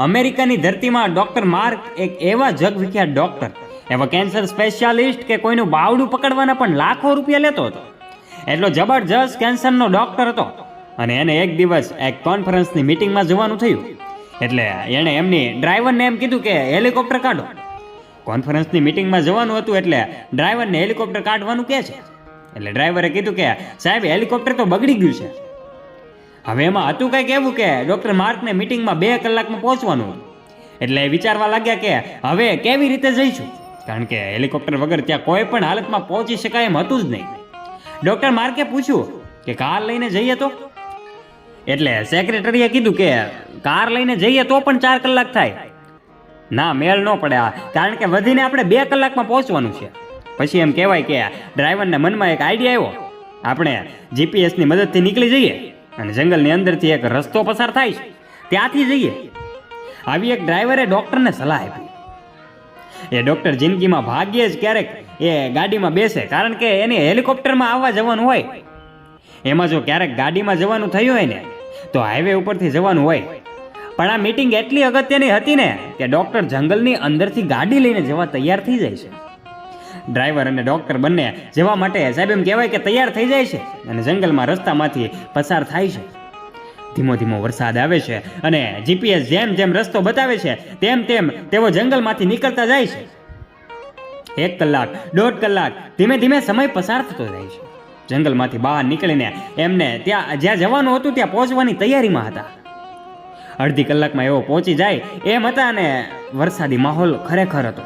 અમેરિકાની ધરતીમાં doctor Mark એક એવા જગવિખ્યાત ડૉક્ટર, એવા કેન્સર સ્પેશિયાલિસ્ટ કે કોઈનું બાવડું પકડવાના પણ લાખો રૂપિયા લેતો હતો. એટલો જબરજસ્ત કેન્સરનો ડૉક્ટર હતો અને એને એક દિવસ એક કોન્ફરન્સની મિટિંગમાં જવાનું થયું. એટલે એણે એમની ડ્રાઈવરને એમ કીધું કે, હેલિકોપ્ટર કાઢો. કોન્ફરન્સની મિટિંગમાં જવાનું હતું એટલે ડ્રાઈવરને હેલિકોપ્ટર કાઢવાનું કહે છે. એટલે ડ્રાઈવરે કીધું કે, સાહેબ, હેલિકોપ્ટર તો બગડી ગયું છે. હવે એમાં હતું કંઈક એવું કે ડૉક્ટર માર્કને મિટિંગમાં બે કલાકમાં પહોંચવાનું એટલે વિચારવા લાગ્યા કે હવે કેવી રીતે જઈશું? કારણ કે હેલિકોપ્ટર વગર ત્યાં કોઈ પણ હાલતમાં પહોંચી શકાય એમ હતું જ નહીં. ડૉક્ટર માર્કે પૂછ્યું કે કાર લઈને જઈએ તો? એટલે સેક્રેટરીએ કીધું કે કાર લઈને જઈએ તો પણ ચાર કલાક થાય. ના, મેળ ન પડે આ. કારણ કે વધીને આપણે બે કલાકમાં પહોંચવાનું છે. પછી એમ કહેવાય કે ડ્રાઈવરના મનમાં એક આઈડિયા આવ્યો. આપણે જીપીએસની મદદથી નીકળી જઈએ. અને જંગલની અંદરથી એક રસ્તો પસાર થાય છે. ત્યાંથી જઈએ. આવી એક ડ્રાઈવરે ડૉક્ટરને સલાહ આપી. એ ડૉક્ટર જિંદગીમાં ભાગ્યે જ ક્યારેક એ ગાડીમાં બેસે, કારણ કે એને હેલિકોપ્ટરમાં આવવા જવાનું હોય. એમાં જો ક્યારેક ગાડીમાં જવાનું થયું હોય ને, તો હાઈવે ઉપરથી જવાનું હોય. પણ આ મીટિંગ એટલી અગત્યની હતી ને, કે ડૉક્ટર જંગલની અંદરથી ગાડી લઈને જવા તૈયાર થઈ જાય છે. ડ્રાઈવર અને ડૉક્ટર બંને જવા માટે સાહેબ એમ કહેવાય કે તૈયાર થઈ જાય છે અને જંગલમાં રસ્તામાંથી પસાર થાય છે. ધીમો ધીમો વરસાદ આવે છે અને જીપીએસ જેમ જેમ રસ્તો બતાવે છે, તેમ તેમ તેઓ જંગલમાંથી નીકળતા જાય છે. એક કલાક, દોઢ કલાક, ધીમે ધીમે સમય પસાર થતો જાય છે. જંગલમાંથી બહાર નીકળીને એમને ત્યાં, જ્યાં જવાનું હતું ત્યાં પહોંચવાની તૈયારીમાં હતા. અડધી કલાકમાં એવો પહોંચી જાય એમ હતા અને વરસાદી માહોલ ખરેખર હતો.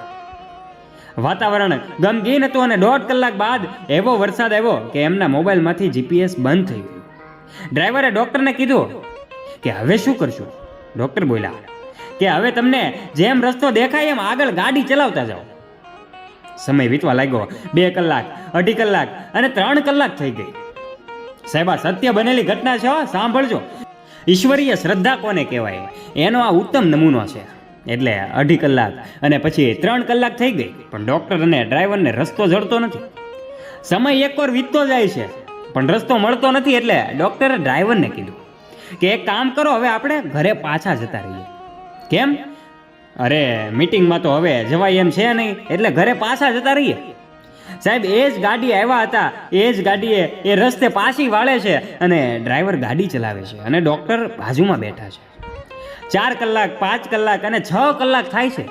વાતાવરણ ગમગીન હતું અને દોઢ કલાક બાદ એવો વરસાદ આવ્યો કે એમના મોબાઈલમાંથી જીપીએસ બંધ થઈ ગયું. ડ્રાઈવરે ડૉક્ટરને કીધું કે હવે શું કરશું? ડૉક્ટર બોલ્યા કે હવે તમને જેમ રસ્તો દેખાય એમ આગળ ગાડી ચલાવતા જાઓ. સમય વીતવા લાગ્યો. બે કલાક, અઢી કલાક અને ત્રણ કલાક થઈ ગઈ. સાહેબા સત્ય બનેલી ઘટના છે સાંભળજો. ઈશ્વરીય શ્રદ્ધા કોને કહેવાય? એનો આ ઉત્તમ નમૂનો છે. એટલે અઢી કલાક. અને પછી ત્રણ કલાક થઈ ગઈ. પણ ડૉક્ટર અને ડ્રાઈવરને રસ્તો જડતો નથી. સમય એકવાર વીતતો જાય છે, પણ રસ્તો મળતો નથી એટલે ડૉક્ટરે ડ્રાઈવરને કીધું કે એક કામ કરો, હવે આપણે ઘરે પાછા જતા રહીએ. કેમ? અરે મીટિંગમાં તો હવે જવાય એમ છે નહીં, એટલે ઘરે પાછા જતા રહીએ. સાહેબ, એ જ ગાડી આવ્યા હતા, એ જ ગાડીએ, એ રસ્તે પાછી વાળે છે અને ડ્રાઈવર ગાડી ચલાવે છે અને ડૉક્ટર બાજુમાં બેઠા છે. ચાર કલાક, પાંચ કલાક અને છ કલાક થાય છે.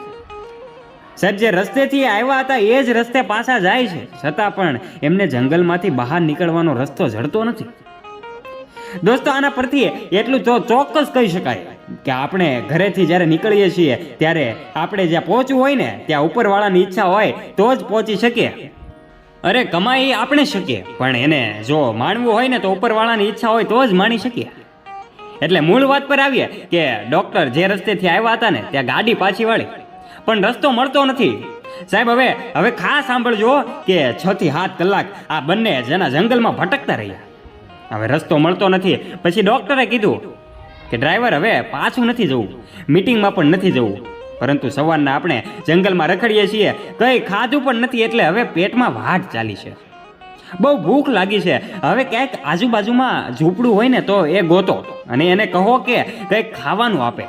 સાહેબ જે રસ્તેથી આવ્યા હતા, એ જ રસ્તે પાછા જાય છે. છતાં પણ એમને જંગલમાંથી બહાર નીકળવાનો રસ્તો જડતો નથી. દોસ્તો, આના પરથી એટલું તો ચોક્કસ કહી શકાય કે આપણે ઘરેથી જ્યારે નીકળીએ છીએ, ત્યારે આપણે જ્યાં પહોંચવું હોય ને, ત્યાં ઉપરવાળાની ઈચ્છા હોય, તો જ પહોંચી શકીએ. અરે, કમાઈ આપણે શકીએ, પણ એને જો માણવું હોય ને, તો ઉપરવાળાની ઈચ્છા હોય, તો જ માણી શકીએ. એટલે મૂળ વાત પર આવીએ કે ડૉક્ટર જે રસ્તેથી આવ્યા હતા ને, ત્યાં ગાડી પાછી વાળી. પણ રસ્તો મળતો નથી. સાહેબ, હવે હવે ખાસ સાંભળજો કે છ થી સાત કલાક આ બંને જેના જંગલમાં ભટકતા રહ્યા. હવે રસ્તો મળતો નથી. પછી ડૉક્ટરે કીધું કે ડ્રાઈવર હવે પાછું નથી જવું. મીટિંગમાં પણ નથી જવું. પરંતુ સવારના આપણે જંગલમાં રખડીએ છીએ. કંઈ ખાધું પણ નથી એટલે હવે પેટમાં વાટ ચાલી છે. બહુ ભૂખ લાગી છે. હવે ક્યાંક આજુબાજુમાં ઝૂંપડું હોય ને તો એ ગોતો અને એને કહો કે કંઈક ખાવાનું આપે.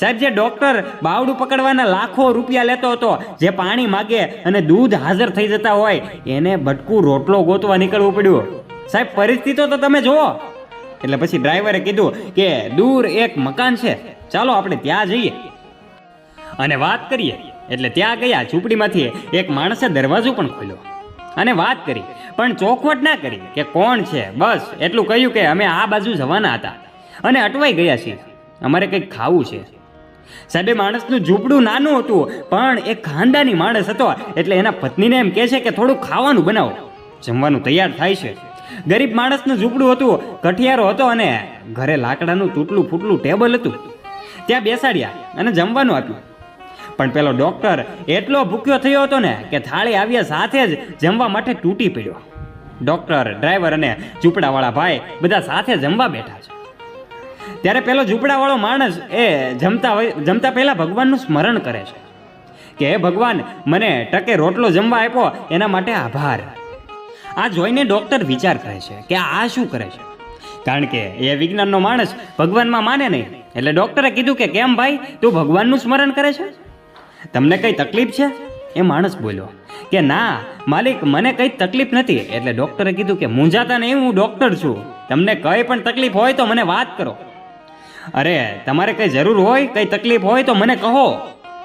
સાહેબ, જે ડૉક્ટર બાવડું પકડવાના લાખો રૂપિયા લેતો હતો, જે પાણી માગે અને દૂધ હાજર થઈ જતા હોય, એને ભટકું રોટલો ગોતવા નીકળવું પડ્યું. સાહેબ પરિસ્થિતિ તો તમે જુઓ. એટલે પછી ડ્રાઈવરે કીધું કે દૂર એક મકાન છે, ચાલો આપણે ત્યાં જઈએ. અને વાત કરીએ. એટલે ત્યાં ગયા, ઝૂંપડીમાંથી એક માણસે દરવાજો પણ ખોલ્યો. અને વાત કરી. પણ ચોખવટ ના કરી કે કોણ છે? બસ, એટલું કહ્યું કે અમે આ બાજુ જવાના હતા. અને અટવાઈ ગયા છીએ. અમારે કંઈક ખાવું છે. સાહેબે માણસનું ઝૂંપડું નાનું હતું, પણ એ ખાનદાની માણસ હતો. એટલે એના પત્નીને એમ કહે છે કે થોડું ખાવાનું બનાવો. જમવાનું તૈયાર થાય છે. ગરીબ માણસનું ઝૂંપડું હતું, કઠિયારો હતો અને ઘરે લાકડાનું તૂટલું ફૂટલું ટેબલ હતું. ત્યાં બેસાડ્યા અને જમવાનું આપ્યું. પણ પેલો ડોક્ટર એટલો ભૂખ્યો થયો હતો ને કે થાળી આવ્યા સાથે જ જમવા માટે તૂટી પડ્યો. ડોક્ટર ડ્રાઈવર અને ઝૂંપડાવાળા ભાઈ બધા સાથે જમવા બેઠા છે. ત્યારે પેલો ઝૂંપડાવાળો માણસ એ જમતા જમતા પહેલા ભગવાનનું સ્મરણ કરે છે કે, હે ભગવાન, મને ટકે રોટલો જમવા આપ્યો, એના માટે આભાર. આ જોઈને ડૉક્ટર વિચાર કરે છે કે આ શું કરે છે? કારણ કે એ વિજ્ઞાનનો માણસ ભગવાનમાં માને નહીં. એટલે ડૉક્ટરે કીધું કે, કેમ ભાઈ, તું ભગવાનનું સ્મરણ કરે છે? તમને કંઈ તકલીફ છે? એ માણસ બોલ્યો, કે ના, માલિક, મને કંઈ તકલીફ નથી. એટલે ડૉક્ટરે કીધું કે મૂંઝાતા નહીં, હું ડૉક્ટર છું. તમને કંઈ પણ તકલીફ હોય તો મને વાત કરો. અરે, તમારે કંઈ જરૂર હોય, કંઈ તકલીફ હોય તો મને કહો.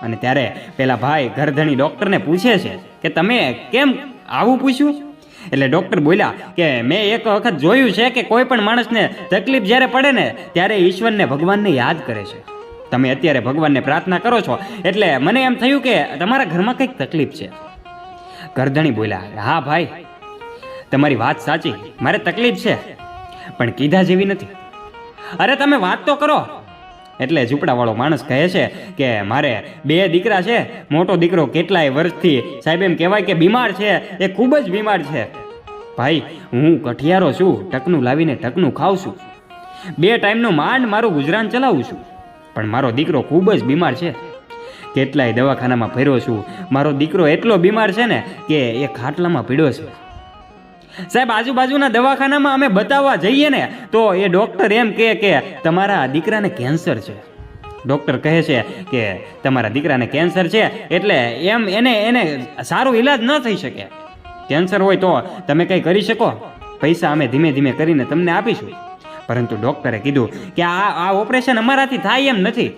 અને ત્યારે પેલા ભાઈ ઘરધણી ડૉક્ટરને પૂછે છે કે તમે કેમ આવું પૂછ્યું? એટલે ડૉક્ટર બોલ્યા કે મેં એક વખત જોયું છે કે કોઈ પણ માણસને તકલીફ જ્યારે પડે ને, ત્યારે ઈશ્વરને ભગવાનને યાદ કરે છે. તમે અત્યારે ભગવાનને પ્રાર્થના કરો છો. એટલે મને એમ થયું કે તમારા ઘરમાં કંઈક તકલીફ છે. ગરધણી બોલ્યા, હા ભાઈ, તમારી વાત સાચી, મારે તકલીફ છે, પણ કીધા જેવી નથી. અરે તમે વાત તો કરો. એટલે ઝૂંપડાવાળો માણસ કહે છે કે, મારે બે દીકરા છે, મોટો દીકરો કેટલાય વર્ષથી, સાહેબ એમ કહેવાય કે બીમાર છે, એ ખૂબ જ બીમાર છે. ભાઈ, હું કઠિયારો છું, ટકનું લાવીને ટકનું ખાઉં છું. બે ટાઈમનું માંડ મારું ગુજરાન ચલાવું છું. પણ મારો દીકરો ખૂબ જ બીમાર છે. કેટલાય દવાખાનામાં ફર્યો છું. મારો દીકરો એટલો બીમાર છે ને કે એ ખાટલામાં પીડ્યો છે. સાહેબ, આજુબાજુના દવાખાનામાં અમે બતાવવા જઈએ ને, તો એ ડૉક્ટર એમ કહે કે તમારા દીકરાને કેન્સર છે. ડૉક્ટર કહે છે કે તમારા દીકરાને કેન્સર છે, એટલે એમ એને એને સારો ઈલાજ ન થઈ શકે. કેન્સર હોય તો તમે કંઈ કરી શકો? પૈસા અમે ધીમે ધીમે કરીને તમને આપીશું. પરંતુ ડૉક્ટરે કીધું કે આ આ ઓપરેશન અમારાથી થાય એમ નથી.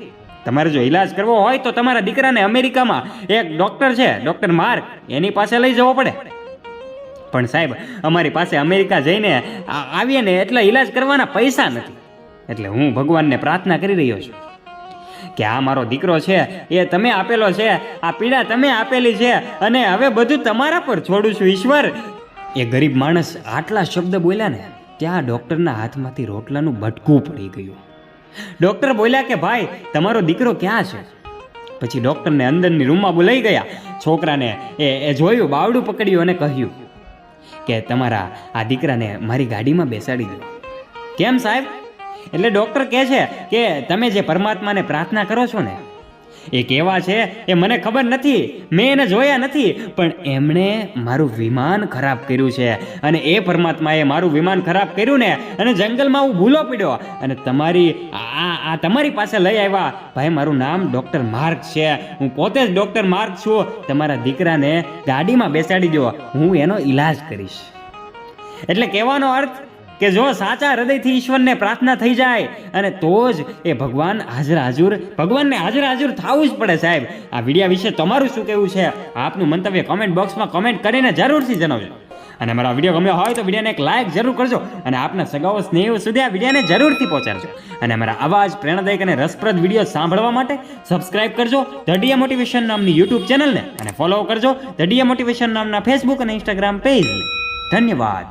તમારે જો ઈલાજ કરવો હોય તો તમારા દીકરાને અમેરિકામાં એક ડૉક્ટર છે, ડૉક્ટર માર્ક. એની પાસે લઈ જવો પડે. પણ સાહેબ, અમારી પાસે અમેરિકા જઈને આવીએ ને એટલે ઈલાજ કરવાના પૈસા નથી. એટલે હું ભગવાનને પ્રાર્થના કરી રહ્યો છું કે આ મારો દીકરો છે, એ તમે આપેલો છે, આ પીડા તમે આપેલી છે, અને હવે બધું તમારા પર છોડું છું, ઈશ્વર. એ ગરીબ માણસ આટલા શબ્દ બોલ્યા ને ત્યાં ડૉક્ટરના હાથમાંથી રોટલાનું બટકું પડી ગયું. ડૉક્ટર બોલ્યા કે, ભાઈ, તમારો દીકરો ક્યાં છે? પછી ડૉક્ટરને અંદરની રૂમમાં બોલાઈ ગયા. છોકરાને એ એ જોયું, બાવડું પકડ્યું અને કહ્યું કે, તમારા આ દીકરાને મારી ગાડીમાં બેસાડી દો. કેમ સાહેબ? એટલે ડૉક્ટર કહે છે કે, તમે જે પરમાત્માને પ્રાર્થના કરો છો ને એ કેવા છે એ મને ખબર નથી, મેં એને જોયા નથી, પણ એમણે મારું વિમાન ખરાબ કર્યું છે. અને એ પરમાત્માએ મારું વિમાન ખરાબ કર્યું ને, અને જંગલમાં હું ભૂલો પડ્યો. અને તમારી, આ આ તમારી પાસે લઈ આવ્યા. ભાઈ, મારું નામ ડૉક્ટર માર્ક છે. હું પોતે જ ડૉક્ટર માર્ક છું. તમારા દીકરાને ગાડીમાં બેસાડી દો હું એનો ઈલાજ કરીશ. એટલે કહેવાનો અર્થ કે જો સાચા હૃદયથી ઈશ્વરને પ્રાર્થના થઈ જાય, અને તો જ એ ભગવાન હાજર હાજુર, ભગવાનને હાજર હાજુર થવું જ પડે સાહેબ. આ વિડીયા વિશે તમારું શું કહેવું છે? આપનું મંતવ્ય કોમેન્ટ બોક્સમાં કોમેન્ટ કરીને જરૂરથી જણાવજો. અને મારા વીડિયો ગમ્યો હોય તો વિડીયોને એક લાઇક જરૂર કરજો, અને આપના સગાઓ સ્નેહીઓ સુધી આ વિડીયોને જરૂરથી પહોંચાડજો. અને અમારા આવા જ પ્રેરણાદાયક અને રસપ્રદ વીડિયો સાંભળવા માટે સબસ્ક્રાઇબ કરજો ધ મોટિવેશન નામની યુટ્યુબ ચેનલને અને ફોલો કરજો ધ મોટિવેશન નામના ફેસબુક અને ઇન્સ્ટાગ્રામ પેજને ધન્યવાદ.